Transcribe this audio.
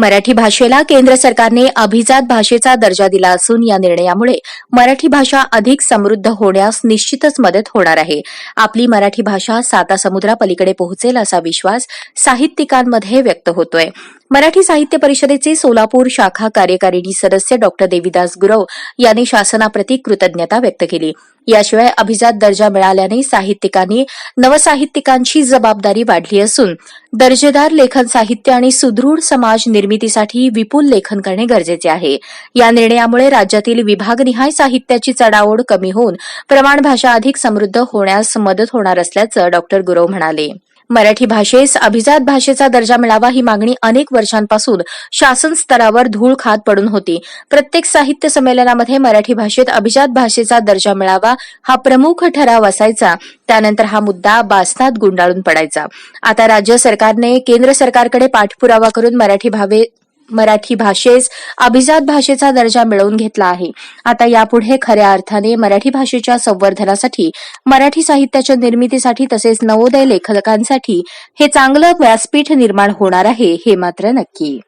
मराठी भाषेला केंद्र सरकारने अभिजात भाषेचा दर्जा दिला असून या निर्णयामुळे मराठी भाषा अधिक समृद्ध होण्यास निश्चितच मदत होणार आहे. आपली मराठी भाषा साता समुद्रापलीकडे पोहोचेल असा विश्वास साहित्यिकांमध्ये व्यक्त होतोय. मराठी साहित्य परिषदेचे सोलापूर शाखा कार्यकारिणी सदस्य डॉक्टर देविदास गुरव यांनी शासनाप्रती कृतज्ञता व्यक्त केली. याशिवाय अभिजात दर्जा मिळाल्याने साहित्यिकांनी नवसाहित्यिकांची जबाबदारी वाढली असून दर्जेदार लेखन साहित्य आणि सुदृढ समाज निर्मितीसाठी विपुल लेखन करणे गरजेचे आहे. या निर्णयामुळे राज्यातील विभागनिहाय साहित्याची चढाओढ कमी होऊन प्रमाण भाषा अधिक समृद्ध होण्यास मदत होणार असल्याचं डॉक्टर गुरव म्हणाले. मराठी भाषेस अभिजात भाषेचा दर्जा मिळावा ही मागणी अनेक वर्षांपासून शासन स्तरावर धूळ खात पडून होती. प्रत्येक साहित्य संमेलनामध्ये मराठी भाषेत अभिजात भाषेचा दर्जा मिळावा हा प्रमुख ठराव असायचा. त्यानंतर हा मुद्दा बासनात गुंडाळून पडायचा. आता राज्य सरकारने केंद्र सरकारकडे पाठपुरावा करून मराठी भावे मराठी भाषेस अभिजात भाषेचा दर्जा मिळवून घेतला आहे. आता यापुढे खऱ्या अर्थाने मराठी भाषेच्या संवर्धनासाठी मराठी साहित्याच्या निर्मितीसाठी तसेच नवोदय लेखकांसाठी हे चांगलं व्यासपीठ निर्माण होणार आहे हे मात्र नक्की.